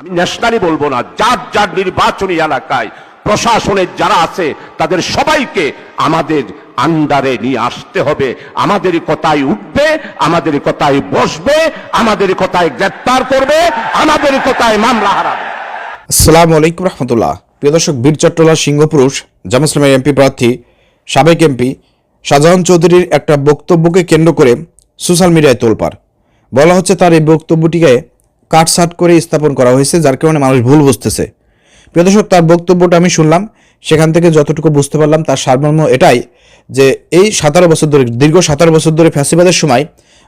আমি ন্যাশনালি বলব না, যার যার নির্বাচনী এলাকায় প্রশাসনের যারা আছে, তাদের সবাইকে আমাদের আন্ডারে নিয়ে আসতে হবে। আমাদের কথায় উঠবে, আমাদের কথায় বসবে, আমাদের কথায় গ্রেপ্তার করবে, আমাদের কথায় মামলা হারাবে। আসসালামু আলাইকুম রহমতুল্লাহ। প্রিয় দর্শক, বীর চট্টলা সিংহপুরুষ জামা ইসলামের এমপি প্রার্থী, সাবেক এমপি শাহজাহান চৌধুরীর একটা বক্তব্যকে কেন্দ্র করে সোশ্যাল মিডিয়ায় তোলপার বলা হচ্ছে তার এই বক্তব্যটিকে কাটসাট করে স্থাপন করা হয়েছে, যার কারণে মানুষ ভুল বুঝতেছে। প্রিয় দর্শক, তার বক্তব্যটা আমি শুনলাম। সেখান থেকে যতটুকু বুঝতে পারলাম, তার সারমর্ম এটাই যে এই সতেরো বছর ধরে, দীর্ঘ সতেরো বছর ধরে ফ্যাসিবাদের সময়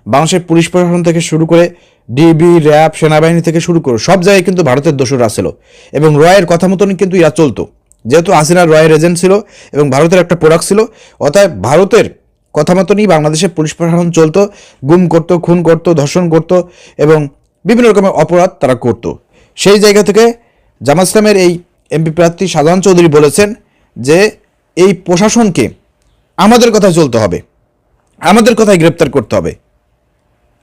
বাংলাদেশের পুলিশ প্রশাসন থেকে শুরু করে ডিবি, র্যাব, সেনাবাহিনী থেকে শুরু করে সব জায়গায় কিন্তু ভারতের দোষরা ছিল। এবং রয়ের কথা মতনই কিন্তু ইরা চলতো। যেহেতু হাসিনা রয়ের এজেন্ট ছিল এবং ভারতের একটা প্রোডাক্ট ছিল, অতএব ভারতের কথা মতনই বাংলাদেশের পুলিশ প্রশাসন চলতো, গুম করতো, খুন করতো, ধর্ষণ করতো এবং বিভিন্ন রকমের অপরাধ তারা করত। সেই জায়গা থেকে জামাত ইসলামের এই এমপি প্রার্থী সাধারণ চৌধুরী বলেছেন যে এই প্রশাসনকে আমাদের কথায় চলতে হবে। আমাদের কথায় গ্রেপ্তার করতে হবে।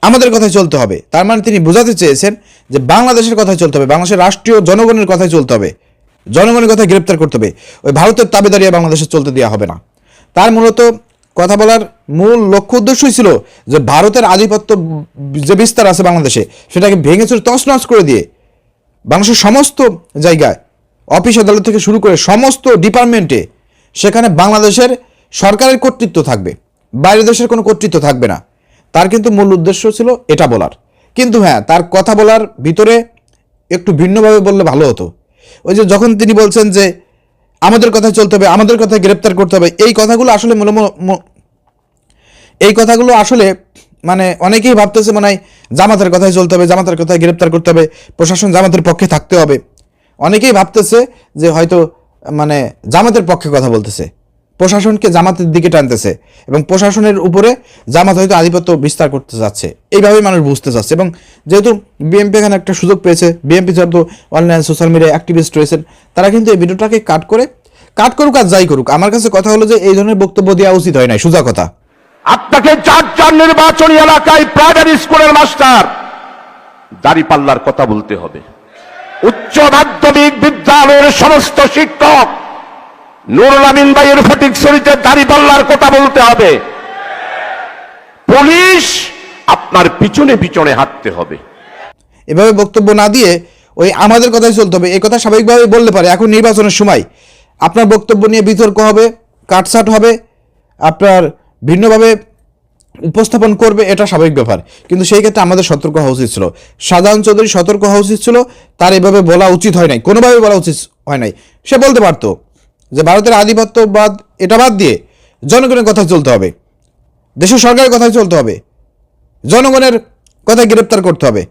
আমাদের কথায় চলতে হবে। তার মানে তিনি বোঝাতে চেয়েছেন যে বাংলাদেশের কথায় চলতে হবে, বাংলাদেশের রাষ্ট্রীয় জনগণের কথায় চলতে হবে। জনগণের কথায় গ্রেপ্তার করতে হবে। ওই ভারতের তাবেদারিয়া বাংলাদেশে চলতে দেওয়া হবে না। তার মূলত কথা বলার মূল লক্ষ্য উদ্দেশ্যই ছিল যে ভারতের আধিপত্য যে বিস্তার আছে বাংলাদেশে, সেটাকে ভেঙে চুরে তছনছ করে দিয়ে বাংলাদেশের সমস্ত জায়গায়, অফিস আদালত থেকে শুরু করে সমস্ত ডিপার্টমেন্টে সেখানে বাংলাদেশের সরকারের কর্তৃত্ব থাকবে, বাইরের দেশের কোনো কর্তৃত্ব থাকবে না। তার কিন্তু মূল উদ্দেশ্য ছিল এটা বলার। কিন্তু হ্যাঁ তার কথা বলার ভিতরে একটু ভিন্নভাবে বললে ভালো হতো। ওই যে যখন তিনি বলছেন যে আমাদের কথায় চলতে হবে, আমাদের কথায় গ্রেপ্তার করতে হবে। এই কথাগুলো আসলে এই কথাগুলো আসলে মানে অনেকেই ভাবতেছে মনে হয় জামাতের কথায় চলতে হবে, জামাতের কথায় গ্রেপ্তার করতে হবে, প্রশাসন জামাতের পক্ষে থাকতে হবে। অনেকেই ভাবতেছে যে হয়তো মানে জামাতের পক্ষে কথা বলতেছে। প্রশাসনকে জামাতের দিকে টানতেছে এবং প্রশাসনের উপরে জামাত হয়তো আধিপত্য বিস্তার করতে যাচ্ছে। এইভাবেই মানুষ বুঝতে চাচ্ছে এবং যেহেতু বিএনপি এখানে একটা সুযোগ পেয়েছে, বিএনপি যেহেতু অনলাইন সোশ্যাল মিডিয়া অ্যাক্টিভিস্ট রয়েছেন, তারা কিন্তু এই ভিডিওটাকে কাট করে কাট করুক আর যাই করুক। আমার কাছে কথা হলো যে এই ধরনের বক্তব্য দেওয়া উচিত হয় নাই, সোজা কথা। আপনাকে যার যার নির্বাচনী এলাকায় প্রাইমারি স্কুলের মাস্টার, দাড়িপাল্লার কথা বলতে হবে। উচ্চ মাধ্যমিক বিদ্যালয়ের সমস্ত শিক্ষক নুরুল আমিন ভাইয়ের ফটিক শরীতে দাড়িপাল্লার কথা বলতে হবে। পুলিশ আপনার পিছনে পিছনে হাঁটতে হবে। এভাবে বক্তব্য না দিয়ে ওই আমাদের কথাই চলতে হবে। এই কথা স্বাভাবিকভাবে বললে পারে। এখন নির্বাচনের সময় আপনার বক্তব্য নিয়ে বিতর্ক হবে কাটসাট হবে, আপনার ভিন্নভাবে উপস্থাপন করবে, এটা স্বাভাবিক ব্যাপার। কিন্তু সেই ক্ষেত্রে আমাদের সতর্ক হওয়া উচিত ছিল। সাধারণ চৌধুরী সতর্ক হওয়া উচিত ছিল। তার এভাবে বলা উচিত হয় নাই। কোনোভাবে বলা উচিত হয় নাই। সে বলতে পারতো। যে ভারতের আধিপত্যবাদ, এটা বাদ দিয়ে জনগণের কথায় চলতে হবে। দেশের সরকারের কথায় চলতে হবে। জনগণের কথায় গ্রেপ্তার করতে হবে।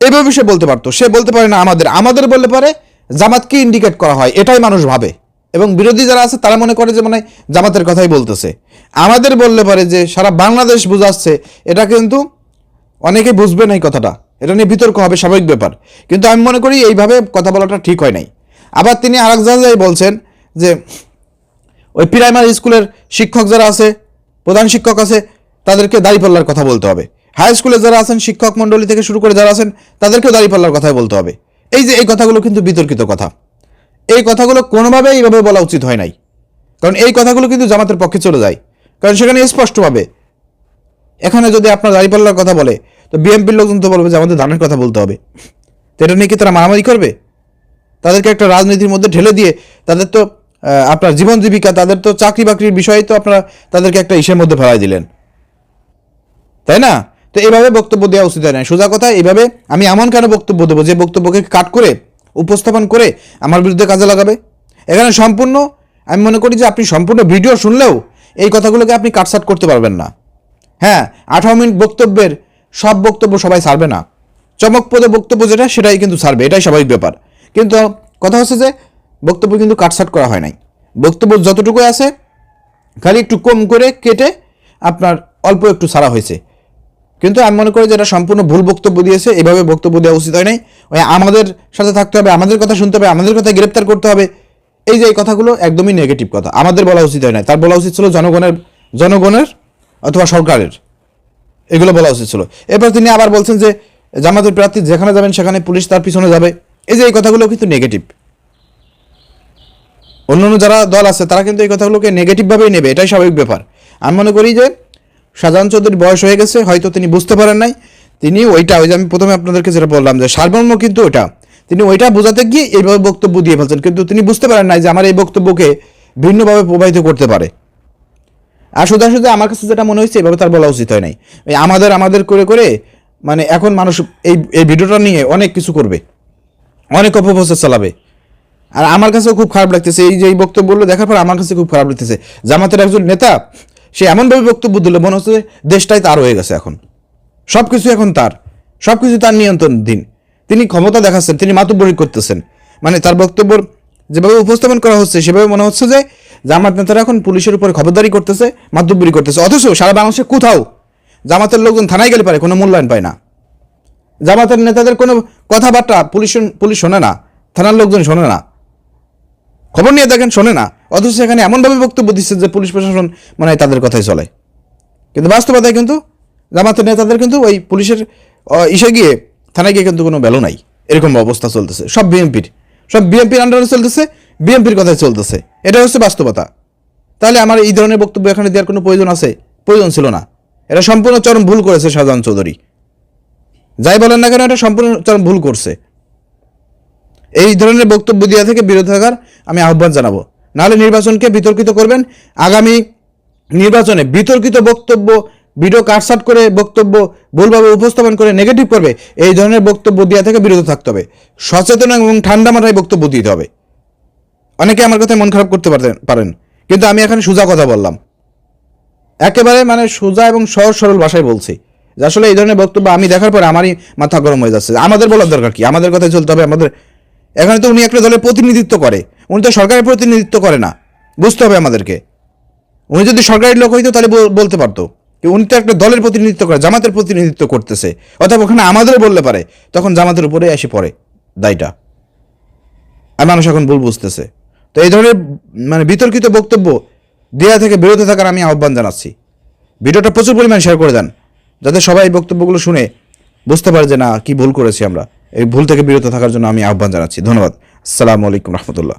এভাবে সে বলতে পারতো। সে বলতে পারে না আমাদের। আমাদের বললে পারে জামাতকে ইন্ডিকেট করা হয়। এটাই মানুষ ভাবে। এবং বিরোধী যারা আছে, তারা মনে করে যে মানে জামাতের কথাই বলতেছে। আমাদের বললে পারে যে সারা বাংলাদেশ বুঝাচ্ছে এটা কিন্তু অনেকে বুঝবে না এই কথাটা। এটা নিয়ে বিতর্ক হবে, স্বাভাবিক ব্যাপার। কিন্তু আমি মনে করি এইভাবে কথা বলাটা ঠিক হয় নাই। আবার তিনি আরেক জায়গায় বলছেন যে ওই প্রাইমারি স্কুলের শিক্ষক যারা আছে, প্রধান শিক্ষক আছে, তাদেরকে দাঁড়িপাল্লার কথা বলতে হবে। হাই স্কুলে যারা আছেন, শিক্ষক মণ্ডলী থেকে শুরু করে যারা আছেন, তাদেরকেও দাঁড়িপাল্লার কথাই বলতে হবে। এই যে এই কথাগুলো কিন্তু বিতর্কিত কথা। এই কথাগুলো কোনোভাবেই এইভাবে বলা উচিত হয় নাই। কারণ এই কথাগুলো কিন্তু জামাতের পক্ষে চলে যায়। কারণ সেখানে স্পষ্টভাবে এখানে যদি আপনার দাঁড়িপাল্লার কথা বলে, তো বিএমপির লোকজন তো বলবে যে আমাদের ধানের কথা বলতে হবে। তো এটা নিয়ে কি তারা মারামারি করবে? তাদেরকে একটা রাজনীতির মধ্যে ঢেলে দিয়ে তাদের তো আপনার জীবন জীবিকা, তাদের তো চাকরি বাকরির বিষয়ে তো আপনারা তাদেরকে একটা ইসের মধ্যে ফেলাই দিলেন। তাই না? তো এইভাবে বক্তব্য দেওয়া উচিত হয় না সোজা কথা, এভাবে আমি এমন কেন বক্তব্য দেবো? যে বক্তব্যকে কাট করে, উপস্থাপন করে আমার বিরুদ্ধে কাজে লাগাবে? এখানে সম্পূর্ণ, আমি মনে করি যে আপনি সম্পূর্ণ ভিডিও শুনলেও এই কথাগুলোকে আপনি কাটসাট করতে পারবেন না। হ্যাঁ আঠারো মিনিট বক্তব্যের সব বক্তব্য সবাই ছাড়বে না। চমকপ্রদ বক্তব্য যেটা, সেটাই কিন্তু ছাড়বে। এটাই স্বাভাবিক ব্যাপার। কিন্তু কথা হচ্ছে যে বক্তব্য কিন্তু কাটসাট করা হয় নাই। বক্তব্য যতটুকু আছে, খালি একটু কম করে কেটে আপনার অল্প একটু ছাড়া হয়েছে। কিন্তু আমি মনে করি যে এটা সম্পূর্ণ ভুল বক্তব্য দিয়েছে, এভাবে বক্তব্য দেওয়া উচিত হয় নাই। ওই আমাদের সাথে থাকতে হবে, আমাদের কথা শুনতে হবে, আমাদের কথা গ্রেপ্তার করতে হবে। এই যে এই কথাগুলো একদমই নেগেটিভ কথা, আমাদের বলা উচিত হয় না তার বলা উচিত ছিল জনগণের জনগণের অথবা সরকারের। এগুলো বলা উচিত ছিল। এরপর তিনি আবার বলছেন যে, জামাতের প্রার্থী যেখানে যাবেন সেখানে পুলিশ তার পিছনে যাবে। এই যে এই কথাগুলো কিন্তু নেগেটিভ অন্যান্য যারা দল আছে, তারা কিন্তু এই কথাগুলোকে নেগেটিভভাবেই নেবে, এটাই স্বাভাবিক ব্যাপার। আমি মনে করি যে, শাহজাহান চৌধুরীর বয়স হয়ে গেছে, হয়তো তিনি বুঝতে পারেন নাই। তিনি ওইটা, ওই যে আমি প্রথমে আপনাদেরকে যেটা বললাম যে, সারমর্ম কিন্তু ওইটা। তিনি ওইটা বোঝাতে গিয়ে এইভাবে বক্তব্য দিয়ে ফেলছেন, কিন্তু তিনি বুঝতে পারেন নাই যে, আমার এই বক্তব্যকে ভিন্নভাবে প্রবাহিত করতে পারে। আর শুধু শুধু আমার কাছে যেটা মনে হয়েছে, এভাবে তার বলা উচিত হয় নাই। আমাদের আমাদের করে করে মানে এখন মানুষ এই এই ভিডিওটা নিয়ে অনেক কিছু করবে। অনেক অপপ্রচার চালাবে। আর আমার কাছেও খুব খারাপ লাগতেছে, এই যে এই বক্তব্যগুলো দেখার পর আমার কাছে খুব খারাপ লাগতেছে। জামাতের একজন নেতা, সে এমনভাবে বক্তব্য দিল, মনে হচ্ছে দেশটাই তার হয়ে গেছে এখন। সব কিছু এখন তার সব কিছু তার নিয়ন্ত্রণধীন। তিনি ক্ষমতা দেখাচ্ছেন, তিনি মাতুব্বরি করতেছেন। মানে তার বক্তব্য যেভাবে উপস্থাপন করা হচ্ছে, সেভাবে মনে হচ্ছে যে জামাত নেতারা এখন পুলিশের উপরে খবরদারি করতেছে, মাতুব্বরি করতেছে। অথচ সারা বাংলাদেশে কোথাও জামাতের লোকজন থানায় গেলে পারে, কোনো মূল্যায়ন পায় না। জামাতের নেতাদের কোনো কথাবার্তা পুলিশ পুলিশ শোনে না, থানার লোকজন শোনে না। খবর নিয়ে দেখেন, শোনে না। অথচ সেখানে এমনভাবে বক্তব্য দিচ্ছে যে পুলিশ প্রশাসন মানে তাদের কথাই চলে। কিন্তু বাস্তবতায় কিন্তু জামাতের নেতাদের কিন্তু ওই পুলিশের ইসে গিয়ে থানায় গিয়ে কিন্তু কোনো ভ্যালু নাই। এরকম অবস্থা চলতেছে। সব বিএনপির। সব বিএনপির আন্ডারে চলতেছে, বিএনপির কথাই চলতেছে। এটা হচ্ছে বাস্তবতা। তাহলে আমার এই ধরনের বক্তব্য এখানে দেওয়ার কোনো প্রয়োজন আছে? প্রয়োজন ছিল না। এটা সম্পূর্ণ চরম ভুল করেছে শাহজাহান চৌধুরী। যাই বলেন না কেন, এটা সম্পূর্ণ চরম ভুল করছে। এই ধরনের বক্তব্য দেওয়া থেকে বিরত থাকার আমি আহ্বান জানাব। নাহলে নির্বাচনকে বিতর্কিত করবেন। আগামী নির্বাচনে বিতর্কিত বক্তব্য, ভিডিও কাটসাট করে বক্তব্য, ভুলভাবে উপস্থাপন করে নেগেটিভ করবে, এই ধরনের বক্তব্য দেওয়া থেকে বিরত থাকতে হবে। সচেতন এবং ঠান্ডা মাথায় বক্তব্য দিতে হবে। অনেকে আমার কথায় মন খারাপ করতে পারেন, কিন্তু আমি এখানে সোজা কথা বললাম। একেবারে মানে সোজা এবং সহজ সরল ভাষায় বলছি। যে আসলে এই ধরনের বক্তব্য আমি দেখার পরে আমারই মাথা গরম হয়ে যাচ্ছে। আমাদের বলার দরকার কি? আমাদের কথায় চলতে হবে, আমাদের এখানে তো উনি একটা দলের প্রতিনিধিত্ব করে। উনি তো সরকারের প্রতিনিধিত্ব করে না। বুঝতে হবে আমাদেরকে। উনি যদি সরকারের লোক হইতো তাহলে বলতে পারতো উনি তো একটা দলের প্রতিনিধিত্ব করে, জামাতের প্রতিনিধিত্ব করতেছে। অথবা ওখানে আমাদেরও বললে পারে, তখন জামাতের উপরে এসে পড়ে দায়টা। আর মানুষ এখন ভুল বুঝতেছে। তো এই ধরনের মানে বিতর্কিত বক্তব্য দেয়া থেকে বিরত থাকার আমি আহ্বান জানাচ্ছি। ভিডিওটা প্রচুর পরিমাণ শেয়ার করে দেন, যাতে সবাই বক্তব্যগুলো শুনে বুঝতে পারে যে না, কি ভুল করেছি আমরা। এই ভুল থেকে বিরত থাকার জন্য আমি আহ্বান জানাচ্ছি। ধন্যবাদ। আসসালামু আলাইকুম রহমতুল্লাহ।